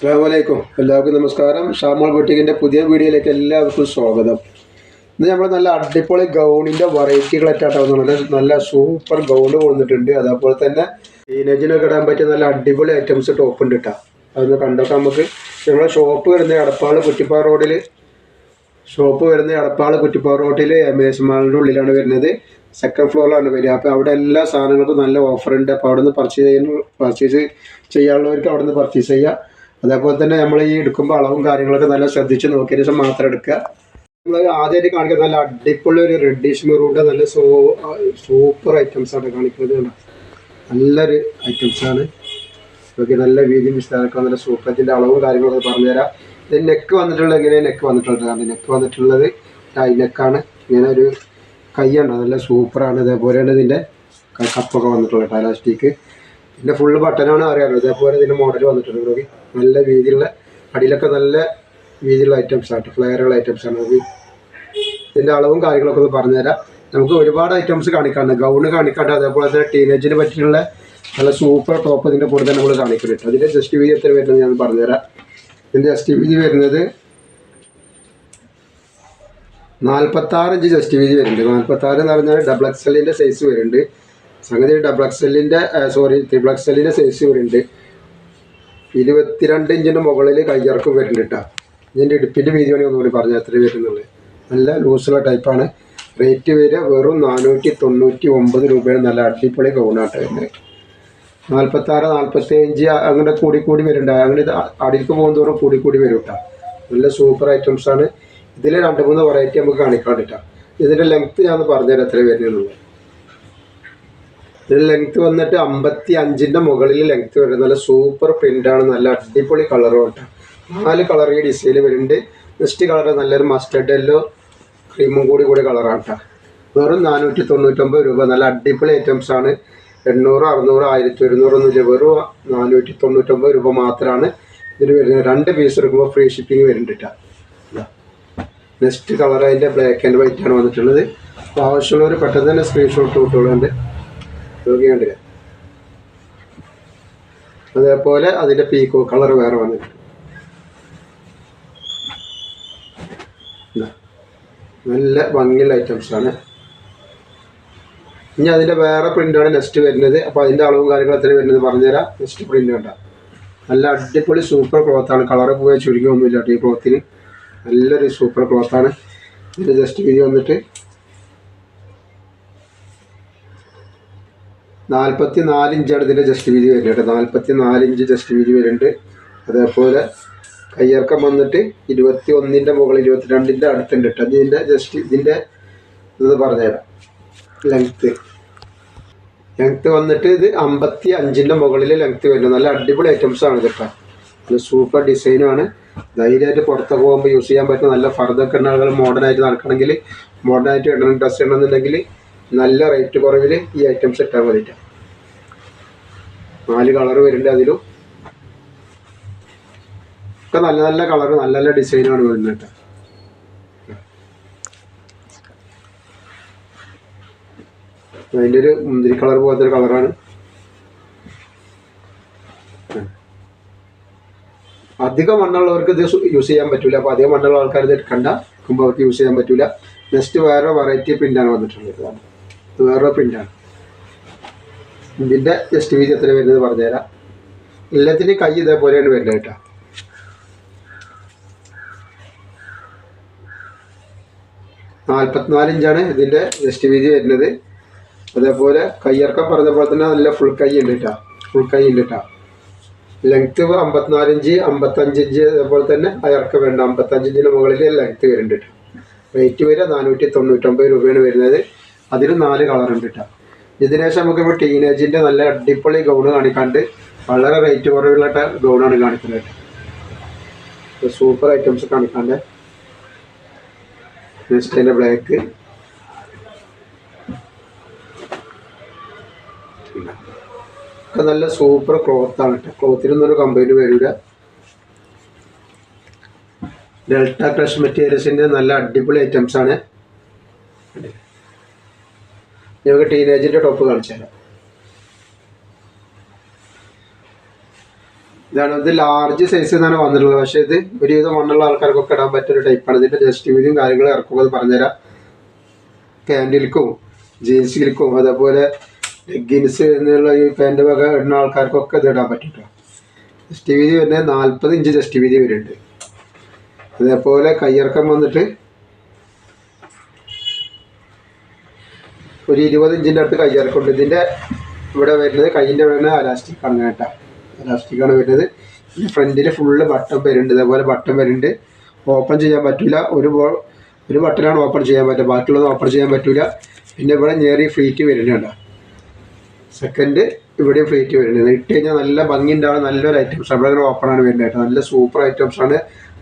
അസ്സാമലൈക്കും എല്ലാവർക്കും നമസ്കാരം. ഷാമോൾ ബൊട്ടിക്കിന്റെ പുതിയ വീഡിയോയിലേക്ക് എല്ലാവർക്കും സ്വാഗതം. ഇന്ന് നമ്മൾ നല്ല അടിപൊളി ഗൗണിന്റെ വെറൈറ്റികളായിട്ടാണ് നല്ല നല്ല സൂപ്പർ ഗൗൺ വന്നിട്ടുണ്ട്. അതേപോലെ തന്നെ ടീനേജിനൊക്കെ ഇടാൻ പറ്റിയ നല്ല അടിപൊളി ഐറ്റംസ് ടോപ്പ് ഉണ്ട് കേട്ടോ. അതൊന്ന് കണ്ടൊക്കെ നമുക്ക്. ഞങ്ങളുടെ ഷോപ്പ് വരുന്ന എടപ്പാൾ കുറ്റിപ്പാറ റോഡിൽ ഷോപ്പ് വരുന്ന എടപ്പാൾ കുറ്റിപ്പാറ റോഡിൽ എം എസ് മാളിന്റെ ഉള്ളിലാണ് വരുന്നത്. സെക്കൻഡ് ഫ്ലോറിലാണ് വരിക അപ്പോൾ അവിടെ എല്ലാ സാധനങ്ങൾക്കും നല്ല ഓഫർ ഉണ്ട്. അപ്പോൾ അവിടെ നിന്ന് പർച്ചേസ് ചെയ്യുന്ന പർച്ചേസ് ചെയ്യാനുള്ളവർക്ക് അവിടെ നിന്ന് പർച്ചേസ് ചെയ്യുക അതേപോലെ തന്നെ നമ്മൾ ഈ എടുക്കുമ്പോൾ അളവും കാര്യങ്ങളൊക്കെ നല്ല ശ്രദ്ധിച്ച് നോക്കിയതിന് ശേഷം മാത്രം എടുക്കുക. നമ്മൾ ആദ്യമായിട്ട് കാണിക്കുന്നത് നല്ല അടിപൊളി ഒരു റെഡിഷ് മെറൂണിന്റെ നല്ല സൂ സൂപ്പർ ആണ് കാണിക്കുന്നത്? നല്ലൊരു ഐറ്റംസ് ആണ്. ഓക്കെ നല്ല വീതി വിസ്താരമൊക്കെ നല്ല സൂപ്പർ ഇതിന്റെ അളവും കാര്യങ്ങളൊക്കെ പറഞ്ഞുതരാം. ഇത് നെക്ക് വന്നിട്ടുള്ളത് എങ്ങനെയാണ് നെക്ക് വന്നിട്ടുള്ളത് നെക്ക് വന്നിട്ടുള്ളത് ടൈ നെക്കാണ് ഇങ്ങനെ ഒരു കൈയുണ്ടോ നല്ല സൂപ്പറാണ് ഇതേപോലെയാണ് ഇതിന്റെ കപ്പൊക്കെ വന്നിട്ടുള്ളത് ടൈലാസ്റ്റിക്ക് പിന്നെ ഫുള്ള് ബട്ടനാണ് അറിയാമല്ലോ ഇതേപോലെ ഇതിന്റെ മോഡൽ വന്നിട്ടുണ്ട് നോക്കി. നല്ല രീതിയിലുള്ള അടിയിലൊക്കെ നല്ല രീതിയിലുള്ള ഐറ്റംസ് ആണ്. ഫ്ലെയറുള്ള ഐറ്റംസ് ആണ് നോക്കി. ഇതിന്റെ അളവും കാര്യങ്ങളൊക്കെ ഒന്ന് പറഞ്ഞുതരാം. നമുക്ക് ഒരുപാട് ഐറ്റംസ് കാണിക്കാണ്ട് ഗൗണ് കാണിക്കാണ്ട് അതേപോലെ തന്നെ ടീനേജിന് പറ്റിയുള്ള നല്ല സൂപ്പർ ടോപ്പ് ഇതിന്റെ കൂടെ തന്നെ നമ്മൾ കാണിക്കുന്നുണ്ട് അതിന്റെ ജസ്റ്റ് വീതി എത്ര വരുന്നത് ഞാൻ പറഞ്ഞുതരാം. ഇതിന്റെ ജസ്റ്റ് വീതി വരുന്നത് നാൽപ്പത്താറ് ഇഞ്ച് ജസ്റ്റ് വീതി വരുന്നുണ്ട്. നാൽപ്പത്താറ് എന്ന് പറഞ്ഞാൽ ഡബിൾ എക്സലിന്റെ സൈസ് വരുന്നുണ്ട്. സംഗതി ഡബിൾ എക്സലിന്റെ സോറി ത്രിബിൾ സൈസ് വരുന്നുണ്ട് ഇരുപത്തിരണ്ട് ഇഞ്ചിന്റെ മുകളിൽ കയ്യിറക്കും വരുന്നുണ്ട് കേട്ടോ ഇതിന്റെ ഇടുപ്പിന്റെ വീതി വേണമെങ്കിൽ ഒന്നുകൂടി പറഞ്ഞു എത്ര വരുന്നുള്ളത് നല്ല ലൂസുള്ള ടൈപ്പാണ് റേറ്റ് വരിക വെറും നാനൂറ്റി തൊണ്ണൂറ്റി ഒമ്പത് രൂപയാണ്. നല്ല അടിപൊളി ഗൗണാട്ട് വരുന്നത്. നാൽപ്പത്താറ് നാൽപ്പത്തി അഞ്ച് അങ്ങനെ കൂടി കൂടി വരുന്നുണ്ട്. അങ്ങനെ ഇത് അടിയിലേക്ക് പോകുന്നതോറും കൂടി കൂടി വരും കേട്ടോ നല്ല സൂപ്പർ ഐറ്റംസ് ആണ്. ഇതിൽ രണ്ട് മൂന്ന് വെറൈറ്റി നമുക്ക് കാണിക്കാൻ കേട്ടോ ഇതിന്റെ ലെങ്ത്ത് ഞാൻ പറഞ്ഞുതരാം എത്ര വരുന്നുള്ളത് ഇതിന് ലെങ്ത് വന്നിട്ട് അമ്പത്തി അഞ്ചിന്റെ മുകളിൽ ലെങ്ത് വരും. നല്ല സൂപ്പർ പ്രിന്റ് ആണ്. നല്ല അടിപൊളി കളറും കേട്ടോ. നാല് കളർ ഈ ഡിസൈനിൽ വരുന്നുണ്ട്. നെക്സ്റ്റ് കളർ നല്ലൊരു മസ്റ്റർഡ് യെല്ലോ ക്രീമും കൂടി കൂടി കളറാണ് കേട്ടോ. വെറും നാനൂറ്റി തൊണ്ണൂറ്റൊമ്പത് രൂപ. നല്ല അടിപൊളി ഐറ്റംസ് ആണ്. എണ്ണൂറ് അറുന്നൂറ് ആയിരത്തി ഒരുന്നൂറൊന്നുമില്ല വെറും നാനൂറ്റി തൊണ്ണൂറ്റൊമ്പത് രൂപ മാത്രമാണ് ഇതിന് വരുന്നത്. രണ്ട് പീസ് എടുക്കുമ്പോൾ ഫ്രീ ഷിപ്പിംഗ് വരുന്നുണ്ട് നെക്സ്റ്റ് കളർ അതിന്റെ ബ്ലാക്ക് ആൻഡ് വൈറ്റ് ആണ് വന്നിട്ടുള്ളത്. ആവശ്യമുള്ളവർ പെട്ടെന്ന് തന്നെ സ്ക്രീൻഷോട്ട് വിട്ടോളുണ്ട് അതേപോലെ അതിന്റെ പീക്കോ കളർ വേറെ വന്നിട്ടുണ്ട്. നല്ല ഭംഗിയുള്ള ഐറ്റംസ് ആണ്. ഇനി അതിന്റെ വേറെ പ്രിന്റാണ് നെക്സ്റ്റ് വരുന്നത്. അപ്പോൾ അതിന്റെ അളവും കാര്യങ്ങളും എത്ര വരുന്നത് പറഞ്ഞുതരാം. നെക്സ്റ്റ് പ്രിന്റ് കണ്ട. നല്ല അടിപൊളി സൂപ്പർ ക്ലോത്താണ് കളറ് പോയ ചുരുങ്ങി ഒന്നുമില്ല ഈ ക്ലോത്തിന് നല്ലൊരു സൂപ്പർ ക്ലോത്താണ് ഇതിന്റെ ജസ്റ്റ് വീതി വന്നിട്ട് നാൽപ്പത്തി നാല് ഇഞ്ചാണ് ഇതിന്റെ ജസ്റ്റ് വീതി വരുന്നത് കേട്ടോ. നാൽപ്പത്തി നാല് ഇഞ്ച് ജസ്റ്റ് വീതി വരുന്നുണ്ട്. അതേപോലെ കയ്യിറക്കം വന്നിട്ട് ഇരുപത്തി ഒന്നിന്റെ മുകളിൽ ഇരുപത്തിരണ്ടിന്റെ അടുത്തുണ്ട് കേട്ടോ. ഇതിന്റെ ജസ്റ്റ് ഇതിന്റെ ഇത് പറഞ്ഞുതരാം. ലെങ്ത്ത് ലെങ്ത്ത് വന്നിട്ട് ഇത് അമ്പത്തി അഞ്ചിന്റെ മുകളിൽ ലെങ്ത്ത് വരുന്നു നല്ല അടിപൊളി ഐറ്റംസ് ആണ് കേട്ടോ. നല്ല സൂപ്പർ ഡിസൈനുമാണ് ധൈര്യമായിട്ട് പുറത്തൊക്കെ പോകുമ്പോൾ യൂസ് ചെയ്യാൻ പറ്റുന്ന നല്ല ഫർദൊക്കെ ഉള്ള ആളുകൾ മോഡേണായിട്ട് നടക്കണമെങ്കിൽ മോഡേണായിട്ട് ഇടണം. ഡ്രസ്സ് ഇടണമെന്നുണ്ടെങ്കിൽ നല്ല റേറ്റ് കുറവിൽ ഈ ഐറ്റംസ് ഇട്ടാൽ മതിട്ടോ നാല് കളർ വരുന്നുണ്ട് അതിലും. ഒക്കെ നല്ല നല്ല കളർ നല്ല നല്ല ഡിസൈനാണ് വരുന്നത് അതിന്റെ ഒരു മുന്തിരി കളർ പോലത്തെ ഒരു കളറാണ് അധികം മണ്ണുള്ളവർക്ക് ഇത് യൂസ് ചെയ്യാൻ പറ്റൂല. അപ്പോൾ അധികം മണ്ണുള്ള ആൾക്കാർ ഇത് എടുക്കണ്ട. അവർക്ക് യൂസ് ചെയ്യാൻ പറ്റൂല. നെക്സ്റ്റ് വേറെ വെറൈറ്റി പ്രിന്റാണ് വന്നിട്ടുള്ളത്. ഇതാണ്. ഇത് വേറെ പ്രിന്റാണ് ഇതിന്റെ ജസ്റ്റ് വീതി എത്ര വരുന്നത് പറഞ്ഞുതരാം. എല്ലാത്തിന്റെയും കൈ ഇതേപോലെയാണ് വരുന്നത് കേട്ടോ. നാൽപ്പത്തിനാല് ഇഞ്ചാണ് ഇതിന്റെ ജസ്റ്റ് വീതി വരുന്നത്. അതേപോലെ കയ്യിറക്കം പറഞ്ഞ പോലെ തന്നെ നല്ല ഫുൾ കൈ ഉണ്ട് കേട്ടോ. ഫുൾ കൈ ഉണ്ട് കേട്ടോ. ലെങ്ത്ത് അമ്പത്തിനാല് ഇഞ്ച് അമ്പത്തഞ്ച് ഇഞ്ച് അതേപോലെ തന്നെ അയർക്കം വേണ്ട അമ്പത്തഞ്ച് ഇഞ്ചിന് മുകളിൽ ലെങ്ത്ത് വരുന്നുണ്ട് റേറ്റ് വരിക നാനൂറ്റി തൊണ്ണൂറ്റൊമ്പത് രൂപയാണ് വരുന്നത്. അതിൽ നാല് കളർ ഉണ്ട് കേട്ടോ ഇതിനുശേഷം നമുക്ക് ടീനേജിന്റെ നല്ല അടിപൊളി ഗൗണ് കാണിക്കാണ്ട് വളരെ റേറ്റ് കുറവുള്ള ഗൗണാണ് കാണിക്കുന്നത് സൂപ്പർ ഐറ്റംസ് കാണിക്കാണ്ട്. നെക്സ്റ്റ് ബ്ലാക്ക് ഒക്കെ നല്ല സൂപ്പർ ക്ലോത്ത് ആണ് കേട്ടോ ക്ലോത്തിനൊന്നും ഒരു കമ്പനി വരില്ല ഡെൽറ്റ ക്രഷ് മെറ്റീരിയൽസിന്റെ നല്ല അടിപൊളി ഐറ്റംസ് ഞങ്ങൾക്ക് ടീനേജിന്റെ ടോപ്പ് കാണിച്ചു തരാം ഇതാണ് ഇത് ലാർജ് സൈസ് എന്നാണ് വന്നിട്ടുള്ളത്. പക്ഷേ ഇത് ഒരുവിധം മണ്ണുള്ള ആൾക്കാർക്കൊക്കെ ഇടാൻ പറ്റൊരു ടൈപ്പാണ് ഇതിന്റെ ജസ്റ്റ് വീതിയും കാര്യങ്ങളും ഇറക്കുമ്പോൾ അത് പറഞ്ഞുതരാം. പാന്റിൽക്കും ജീൻസിൽക്കും അതേപോലെ ലെഗിൻസ് എന്നുള്ള ഈ പാന്റ് വക ഇടുന്ന ആൾക്കാർക്കൊക്കെ ഇത് ഇടാൻ പറ്റും ജസ്റ്റ് വീതി വരുന്നത് നാൽപ്പത് ഇഞ്ച് ജസ്റ്റ് വീതി വരുന്നുണ്ട്. അതേപോലെ കയ്യിറക്കം വന്നിട്ട് ഒരു ഇരുപത് ഇഞ്ചിന്റെ അടുത്ത് കയ്യിറക്കുണ്ട് ഇതിന്റെ ഇവിടെ വരുന്നത് കയ്യിന്റെ വരുന്നത് അലാസ്റ്റിക് ആണ് കേട്ടോ. അലാസ്റ്റിക് ആണ് വരുന്നത്. ഫ്രണ്ടിൽ ഫുള്ള് ബട്ടൺ വരുന്നുണ്ട്. ഇതേപോലെ ബട്ടൺ വരുന്നുണ്ട്. ഓപ്പൺ ചെയ്യാൻ പറ്റില്ല ഒരു ഒരു ബട്ടനാണ് ഓപ്പൺ ചെയ്യാൻ പറ്റുക. ബാക്കിയുള്ളത് ഓപ്പൺ ചെയ്യാൻ പറ്റില്ല പിന്നെ ഇവിടെ ഞേറി ഫ്ലീറ്റ് വരുന്നുണ്ട് സെക്കൻഡ് ഇവിടെയും ഫ്ലീറ്റ് വരുന്നത് ഇട്ട് കഴിഞ്ഞാൽ നല്ല ഭംഗി ഉണ്ടാവും നല്ലൊരു ഐറ്റംസ് അവിടെ അങ്ങനെ ഓപ്പൺ ആണ് വരുന്നത് നല്ല സൂപ്പർ ഐറ്റംസ് ആണ്.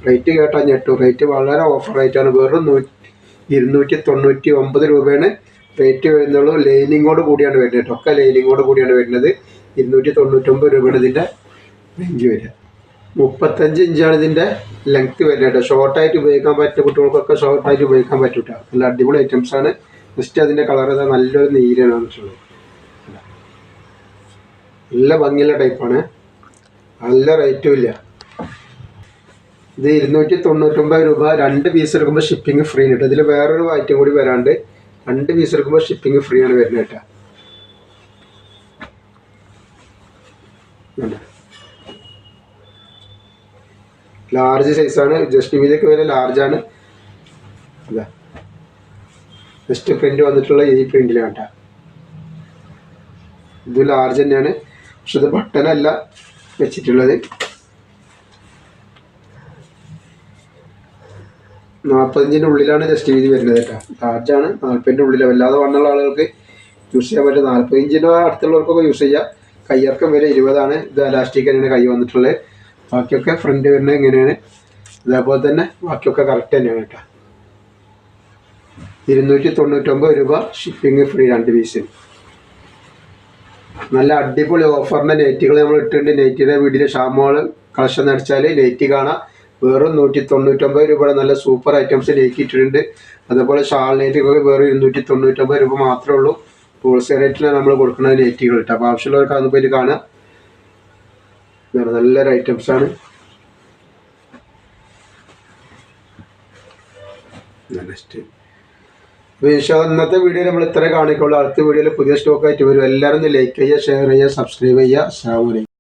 റേറ്റ് കേട്ടാൽ ഞെട്ടു. റേറ്റ് വളരെ ഓഫർ റേറ്റ് ആണ്. വെറും നൂറ്റി ഇരുന്നൂറ്റി തൊണ്ണൂറ്റി ഒമ്പത് രൂപയാണ്. റേറ്റ് വരുന്നുള്ളൂ. ലൈനിങ്ങോട് കൂടിയാണ് വരുന്നത് ഒക്ക ലൈനിങ്ങോട് കൂടിയാണ് വരുന്നത്. ഇരുന്നൂറ്റി തൊണ്ണൂറ്റൊമ്പത് രൂപയാണ് ഇതിന്റെ റേഞ്ച് വരിക. മുപ്പത്തഞ്ച് ഇഞ്ചാണ് ഇതിന്റെ ലെങ്ത് വരുന്നത് ഷോർട്ടായിട്ട് ഉപയോഗിക്കാൻ പറ്റും. കുട്ടികൾക്കൊക്കെ ഷോർട്ടായിട്ട് ഉപയോഗിക്കാൻ പറ്റും കേട്ടോ. നല്ല അടിപൊളി ഐറ്റംസ് ആണ്. ജസ്റ്റ് അതിന്റെ കളർ നല്ലൊരു നീലാണ് വെച്ചിട്ടുള്ളത് നല്ല ഭംഗിയുള്ള ടൈപ്പാണ് നല്ല റേറ്റും ഇല്ല. ഇത് ഇരുന്നൂറ്റി തൊണ്ണൂറ്റൊമ്പത് രൂപ രണ്ട് പീസ് എടുക്കുമ്പോൾ ഷിപ്പിംഗ് ഫ്രീ കിട്ടും. ഇതിൽ വേറൊരു ഐറ്റം കൂടി വരാണ്ട്. രണ്ട് പീസ് എടുക്കുമ്പോൾ ഷിപ്പിംഗ് ഫ്രീ ആണ് വരുന്നത് കേട്ടോ. ലാർജ് സൈസാണ് ജസ്റ്റ് വീതൊക്കെ വരെ ലാർജാണ് ഇതാ ജസ്റ്റ് പ്രിന്റ് വന്നിട്ടുള്ള ഈ പ്രിന്റിലാണ് കേട്ടോ. ഇത് ലാർജ് തന്നെയാണ്. പക്ഷെ ഇത് ബട്ടനല്ല വെച്ചിട്ടുള്ളത്. നാൽപ്പത്തഞ്ചിന്റെ ഉള്ളിലാണ് ജസ്റ്റ് വീതി വരുന്നത് കേട്ടോ. ലാർജാണ് നാൽപ്പതിന്റെ ഉള്ളിൽ വല്ലാതെ വണ്ണുള്ള ആളുകൾക്ക് യൂസ് ചെയ്യാൻ പറ്റും. നാൽപ്പതിഞ്ചിന്റെ അടുത്തുള്ളവർക്കൊക്കെ യൂസ് ചെയ്യാം. കയ്യിറക്കം വരെ ഇരുപതാണ്. ഇത് അലാസ്റ്റിക് തന്നെയാണ് കൈ വന്നിട്ടുള്ളത്. ബാക്കിയൊക്കെ ഫ്രണ്ട് വരുന്നത് ഇങ്ങനെയാണ് ഇതേപോലെ തന്നെ ബാക്കിയൊക്കെ കറക്റ്റ് തന്നെയാണ് കേട്ടോ. ഇരുന്നൂറ്റി തൊണ്ണൂറ്റൊമ്പത് രൂപ ഷിപ്പിംഗ് ഫ്രീ രണ്ട് പീസിന് നല്ല അടിപൊളി ഓഫറിന്റെ നെറ്റുകൾ നമ്മൾ ഇട്ടിട്ടുണ്ട്. നെറ്റിയുടെ വീട്ടിൽ ഷാമോൾ കളക്ഷൻ അടിച്ചാൽ നെറ്റ് കാണാം. വെറും നൂറ്റി തൊണ്ണൂറ്റൊമ്പത് രൂപയുടെ നല്ല സൂപ്പർ ഐറ്റംസ് ഇട്ടിട്ടുണ്ട് അതുപോലെ ഷാൾ നെറ്റുകൾ വേറെ ഇരുന്നൂറ്റി തൊണ്ണൂറ്റൊമ്പത് രൂപ മാത്രമേ ഉള്ളൂ. ഹോൾസെയിൽ റേറ്റിലാണ് നമ്മൾ കൊടുക്കുന്ന നെറ്റുകൾ കേട്ടോ അപ്പോൾ ആവശ്യമുള്ളവർക്ക് അന്ന് പോയിട്ട് കാണാം. നല്ലൊരു ഐറ്റംസ് ആണ്. നെക്സ്റ്റ് ഇന്നത്തെ വീഡിയോ നമ്മൾ ഇത്ര കാണിക്കുള്ളൂ. അടുത്ത വീഡിയോയിൽ പുതിയ സ്റ്റോക്ക് ആയിട്ട് വരും. എല്ലാവരും ലൈക്ക് ചെയ്യുക ഷെയർ ചെയ്യുക സബ്സ്ക്രൈബ് ചെയ്യുക. അസ്സാം